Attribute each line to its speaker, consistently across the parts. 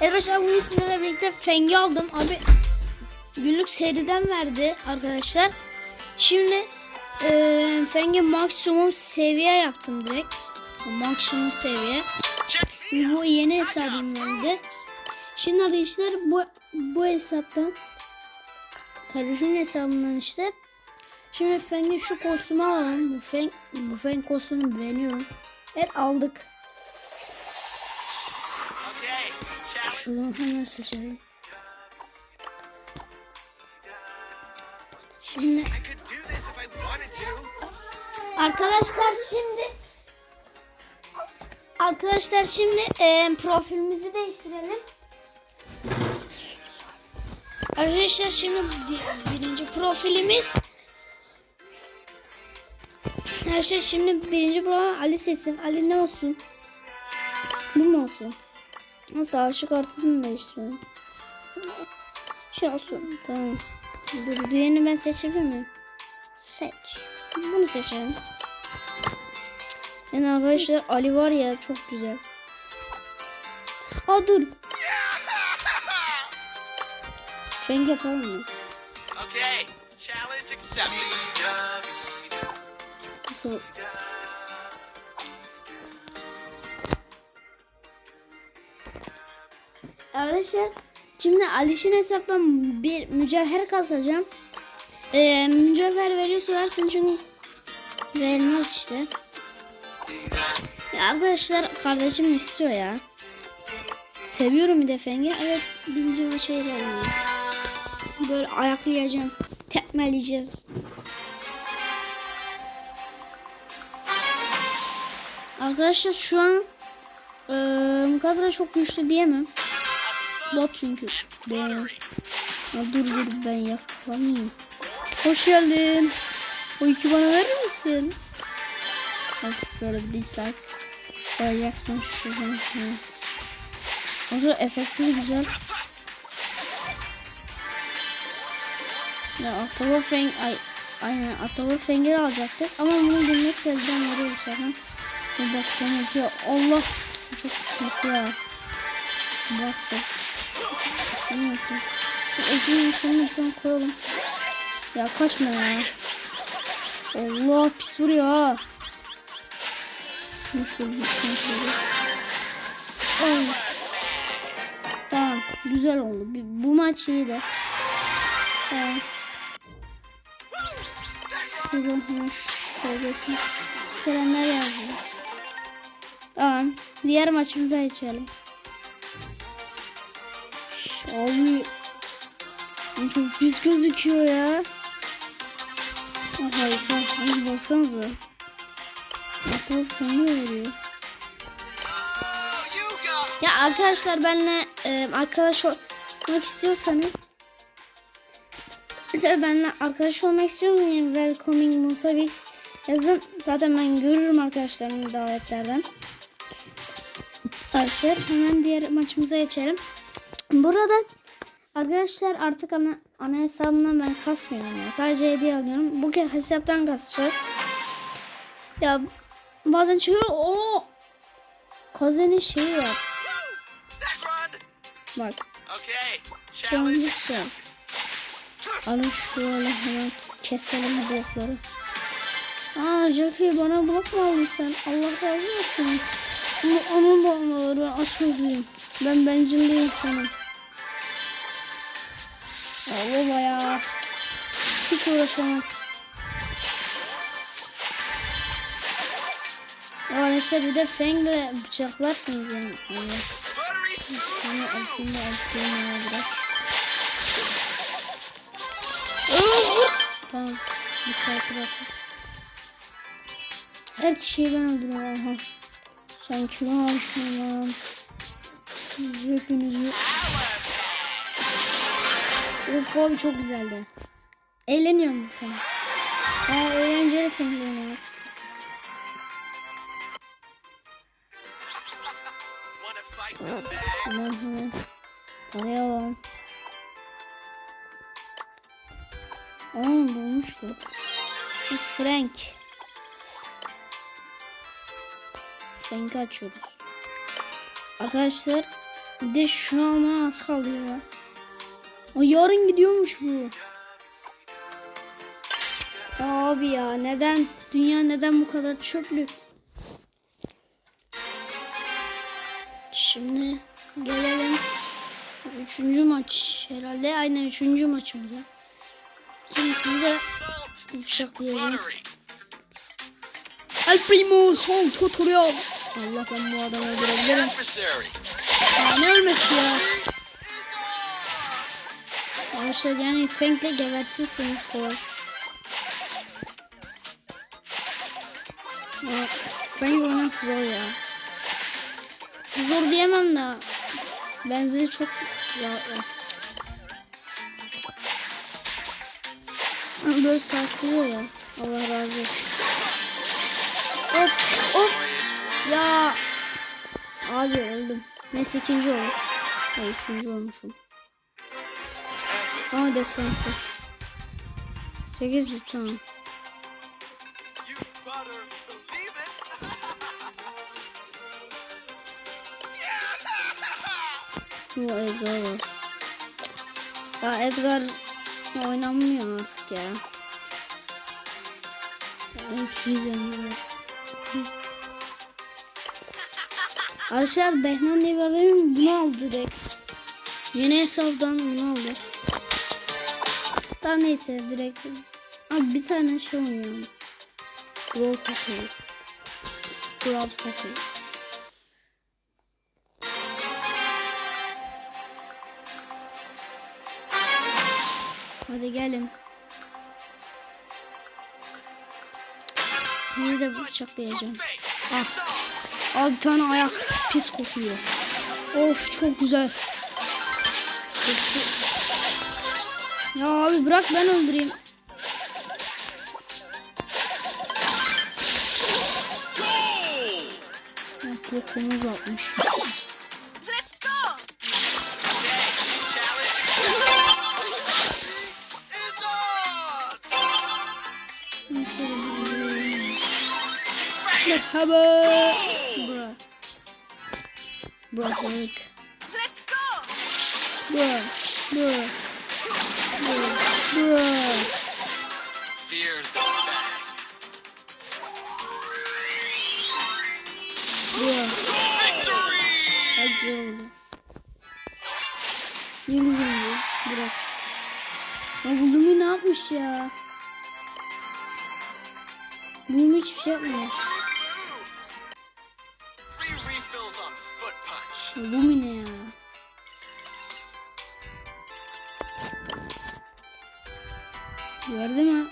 Speaker 1: Arkadaşlar bugün sizlerle birlikte Feng'i aldım. Abi günlük seriden verdi arkadaşlar. Şimdi e, Feng'i maksimum seviye yaptım direkt. Maksimum seviye. Bu yeni hesabım verdi. Şimdi arkadaşlar bu, bu hesaptan kardeşimin hesabından işte Şimdi Feng'in şu kostümü alalım. Bu Feng, bu Feng kostümünü beğeniyorum. Evet aldık. Şunu hemen seçelim. Şimdi arkadaşlar şimdi arkadaşlar şimdi e, profilimizi değiştirelim. Arkadaşlar şimdi bir- birinci profilimiz şey şimdi birinci profil Ali seçsin. Ali ne olsun? Bu mu olsun? Nasıl aşık kartını değiştirelim. Şey olsun. Tamam. Dur diğerini ben seçebilir miyim? Seç. Bunu seçelim. Yani arkadaşlar Ali var ya çok güzel. Aa dur. Feng yapalım mı?
Speaker 2: Okay, challenge accepted.
Speaker 1: Nasıl? Arkadaşlar şimdi Aliş'in hesaptan bir mücevher kasacağım. Ee, mücevher veriyorsa versin çünkü verilmez işte. Ya arkadaşlar kardeşim istiyor ya. Seviyorum bir de. Evet birinci bir şey vermiyor. Böyle ayaklayacağım. Tekmeleyeceğiz. Arkadaşlar şu an eee kadro çok güçlü diyemem. Bot çünkü. Benim. Ya dur dur ben yakalanayım. Hoş geldin. O iki bana verir misin? Bak böyle bir dislike. Koyacaksın şuradan. O da efekti güzel. Ya Atava Feng ay aynen Atava Feng'i alacaktık ama bunu dinlemek elden veriyor bu. Bir dakika yazıyor. Allah çok sıkıntı ya. Bastı. Ege'nin ismini lütfen koyalım. Ya kaçma ya. Allah pis vuruyor ha. Nasıl bir şey. Tamam güzel oldu. Bu- maç iyiydi. Tamam. Şuradan hemen şu seviyesini görenler yazdı. Tamam. Diğer maçımıza geçelim. Abi. Çok pis gözüküyor ya. Harika. Hadi baksanıza. Metal fena veriyor. Ya arkadaşlar benimle e, arkadaş olmak istiyorsanız Mesela benimle arkadaş olmak istiyorum yani Welcoming Musabix yazın. Zaten ben görürüm arkadaşlarımı davetlerden. Arkadaşlar hemen diğer maçımıza geçelim. Burada arkadaşlar artık ana, ana hesabımdan ben kasmıyorum ya. Sadece hediye alıyorum. Bu hesaptan kasacağız. Ya bazen çıkıyor o Kazenin şeyi var. Bak.
Speaker 2: Okay, challenge
Speaker 1: Dönmüşsün.
Speaker 2: accepted.
Speaker 1: Alın şöyle hemen keselim blokları. Aa Jackie bana blok mu aldın sen? Allah razı olsun. Bu onun blokları açıyorum. Ben bencil bir insanım. Baba ya. Hiç uğraşamam. İşte bir de Feng'le bıçaklarsınız yani. Yani altında altında biraz. Tamam. Bir saat bırakın. Her kişiyi ben öldürüyorum. Aha. Sen kime alsın lan? Hepinizi. Of abi çok güzeldi. Eğleniyorum bu film. Aa eğlenceli film oynamak.
Speaker 2: Wanna fight with me?
Speaker 1: Hemen alalım. Aa Frank. Frank'i açıyoruz. Arkadaşlar Bir de şunu almaya az kaldı ya. O yarın gidiyormuş bu. Abi ya neden? Dünya neden bu kadar çöplük? Şimdi gelelim üçüncü maç herhalde aynen üçüncü maçımıza. Şimdi sizi de. El Primo son tutorial. Allah ben bu adamı öldürebilirim. Ne ölmesi ya? Arkadaşlar yani Frank'le gebertirseniz kolay. Frank oynaması zor ya. Zor diyemem de benzeri çok ya, ya. Böyle sarsılıyor ya. Allah razı olsun. Hop hop. Ya. Abi öldüm. Neyse ikinci oldum. Hayır üçüncü olmuşum. Ama destansı. Sekiz bir tamam.
Speaker 2: You butter believe it.
Speaker 1: Bu Edgar var. Ya Edgar oynanmıyor artık ya. Yani çizemiyorum. Arkadaşlar Behnan arayayım bunu aldı direkt. Yeni hesaptan bunu aldı. Daha neyse direkt. Abi bir tane şey oynuyorum. Brawl Pass'ı. Brawl Pass'ı. Hadi gelin. Sizi de bıçaklayacağım.
Speaker 2: It's off.
Speaker 1: Al bir tane ayak pis kokuyor. Of çok güzel. Ya we bırak ben öldüreyim. Kokumuz atmış. Merhaba. Brak.
Speaker 2: Let's go. Bro.
Speaker 1: Bro.
Speaker 2: Victory.
Speaker 1: Hadi oldu. Yıldız oldu. Bırak. Ya bu Lumi ne yapmış ya? Lumi hiçbir şey. Ya Lumi ne ya? Gördü mü?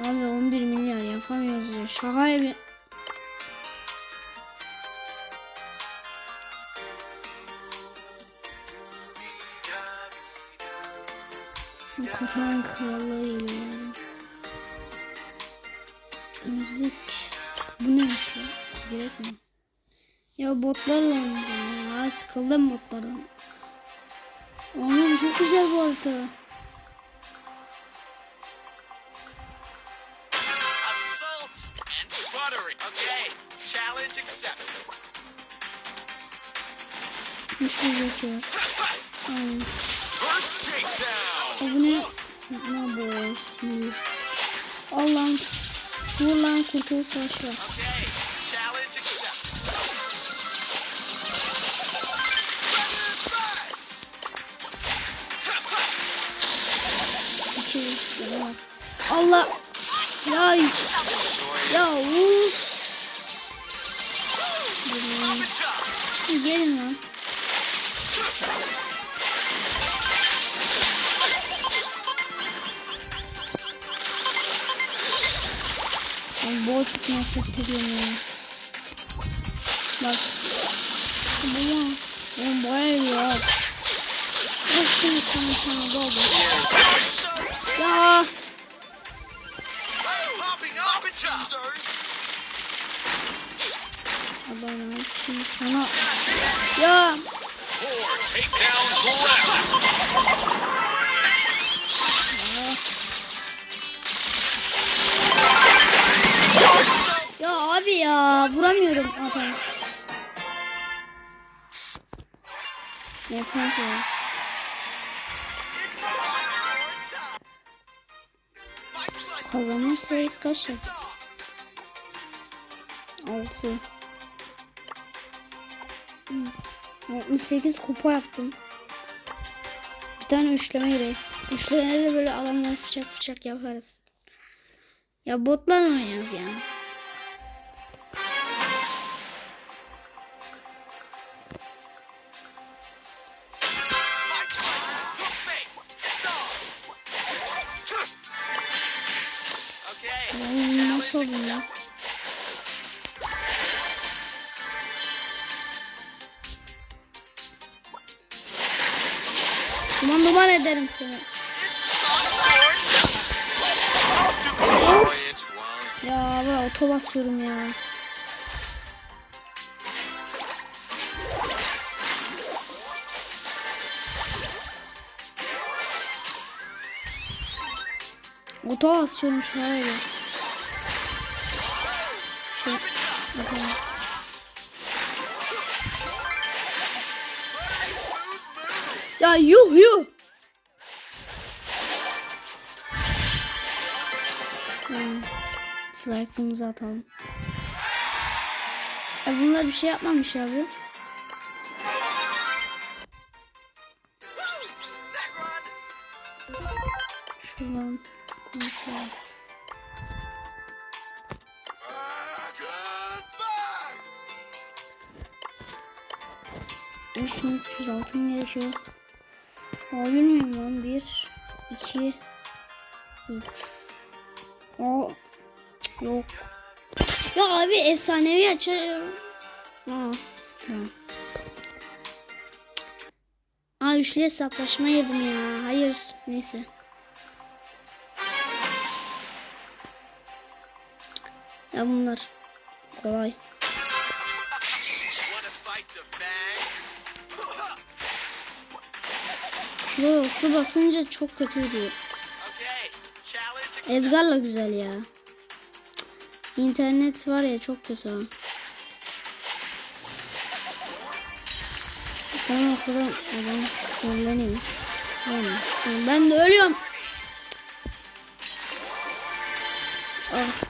Speaker 1: Abi 11 milyar yapamıyoruz ya. Şaka gibi. Bu Kafan krallığı geliyor. Müzik. Bu ne ya? Gerek mi? Ya botlarla oynayacağım ya. Sıkıldım botlardan. Oğlum çok güzel bu
Speaker 2: accepted.
Speaker 1: Güçlü zeki var. Aynen.
Speaker 2: First takedown.
Speaker 1: O bu ne? Ne bu? Sinir. Allah'ım. Vur lan kurtul savaşı şimdi sana sana doldu. Ya. Adam ya. Şimdi sana. Ya. Ya abi ya. Vuramıyorum adam. Nefret var.
Speaker 2: My pleasure.
Speaker 1: Kazanır sayısı kaç yaptı?
Speaker 2: Off.
Speaker 1: 6. 68 kupa yaptım. Bir tane üçleme gerek. Üçlemede de böyle adamları fıçak fıçak yaparız. Ya botla oynuyoruz yani. Nasıl oldu ya? Duman duman ederim seni. Ya ben oto basıyorum ya. Oto basıyorum şu Ya yuh yuh. Slime'ımızı atalım. Ya bunlar bir şey yapmamış abi. Şuradan konuşalım.
Speaker 2: Uh, goodbye.
Speaker 1: 3300 altın miyim lan? 1, 2, 3. Aa, cık, yok. Ya abi efsanevi açıyorum. Aa, tamam. Aa üçlü hesaplaşma yedim ya. Hayır neyse. Ya bunlar kolay. Yo, su basınca çok kötüydü. Edgar'la güzel ya. İnternet var ya çok kötü. Tamam okuldan adam sinirleneyim. Tamam, Ben de ölüyorum. Ah.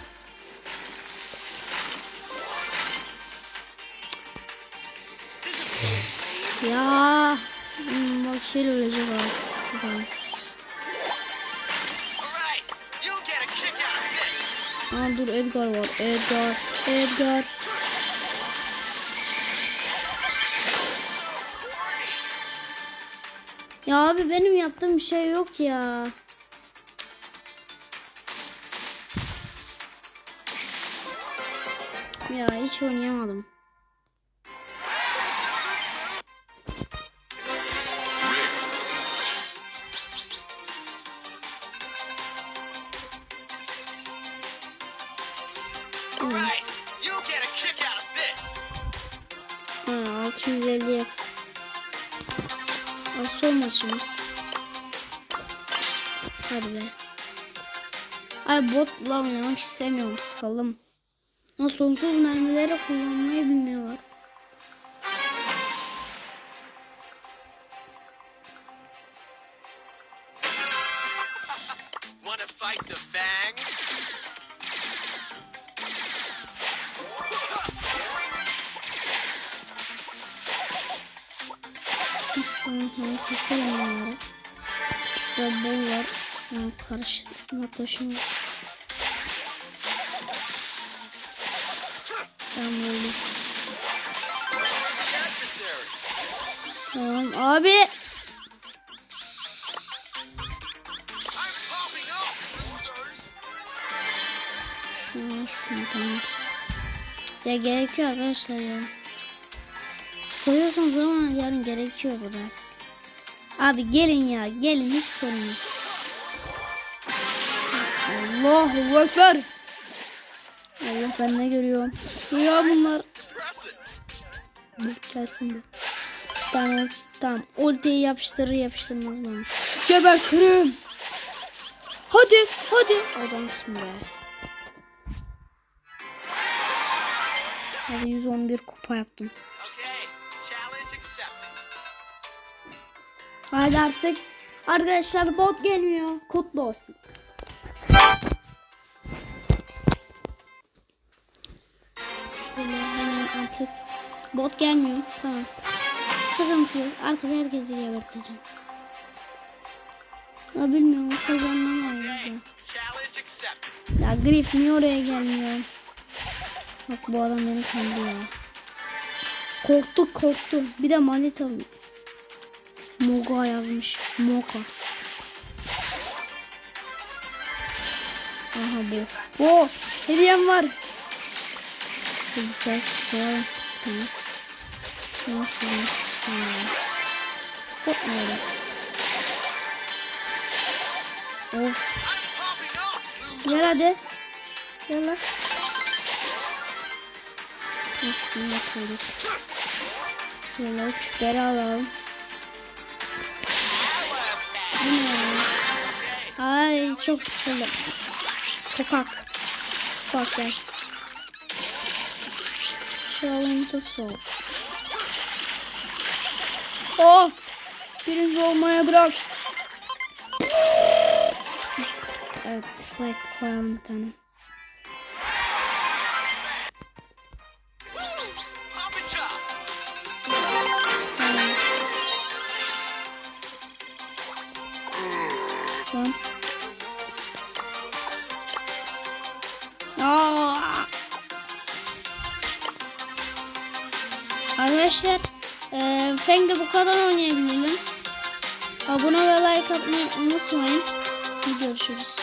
Speaker 1: Ya. Hmm, bak şey ölecek abi. Aa dur Edgar var. Edgar. Edgar. Ya abi benim yaptığım bir şey yok ya. Ya hiç oynayamadım. Botla oynamak istemiyorum sıkalım. Ama sonsuz mermileri kullanmayı bilmiyorlar. Keselim var. Ha, karıştırma taşım Tamam abi. Şunu şunu tamam. Ya gerekiyor arkadaşlar ya. Sık- Sıkılıyorsanız ama yani gerekiyor biraz. Abi gelin ya gelin hiç sorun yok. Allahu Ekber. Allah ben ne görüyorum. Ya bunlar. Dur gelsin bu. Tamam tamam. Ultiyi yapıştırır yapıştırmaz bana. Gebertirim. Hadi hadi. Adamsın be. Hadi 111 kupa yaptım. Hadi artık. Arkadaşlar bot gelmiyor. Kutlu olsun. Şöyle hemen artık. Bot gelmiyor. Tamam. Sıkıntı yok. Artık herkesi geberteceğim. Ya bilmiyorum kazanmam lazım. Ya Griff niye oraya gelmiyor? Bak bu adam beni sandı ya. Korktuk korktu. Bir de manita Moga yazmış. Moka. Aha bu. Oo, hediyem var. Hadi sen. Tamam. Tamam. Tamam. Öyle. Of. Gel hadi. Gel lan. Da koyduk. Şöyle küpleri alalım. Ay çok sıkıldım. Sokak. Bak gel. Çalıntı sol. Oh! Birinci olmaya bırak. Evet, dislike koyalım bir tane. Bu kadar oynayabilelim. Abone ve like atmayı unutmayın. Görüşürüz.